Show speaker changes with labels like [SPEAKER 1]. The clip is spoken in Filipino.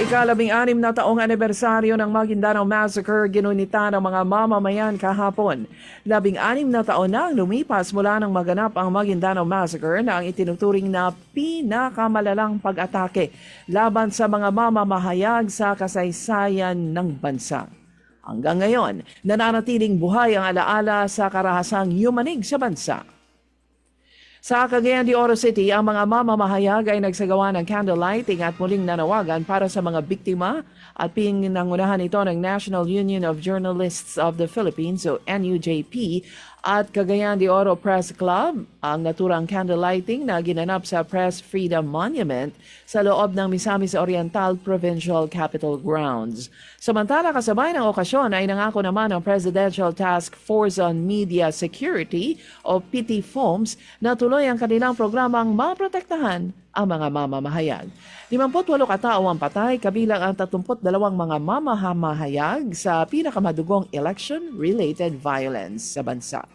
[SPEAKER 1] Ikalabing anim na taong anibersaryo ng Maguindanao Massacre ginunita ng mga mamamayan kahapon. Labing anim na taon na ang lumipas mula nang maganap ang Maguindanao Massacre na ang itinuturing na pinakamalalang pag-atake laban sa mga mamamahayag sa kasaysayan ng bansa. Hanggang ngayon, nananatiling buhay ang alaala sa karahasang yumanig sa bansa. Sa Cagayan de Oro City, ang mga mamamahayag ay nagsagawa ng candle lighting at muling nanawagan para sa mga biktima at pinangunahan ito ng National Union of Journalists of the Philippines o NUJP at Cagayan de Oro Press Club ang naturang candle lighting na ginanap sa Press Freedom Monument sa loob ng Misamis Oriental Provincial Capitol Grounds. Samantala kasabay ng okasyon ay nangako naman ang Presidential Task Force on Media Security o PT FOMS na tuloy ang kanilang programang maprotektahan ang mga mamamahayag. 58 katao ang patay kabilang ang 32 mga mamamahayag sa pinakamadugong election-related violence sa bansa.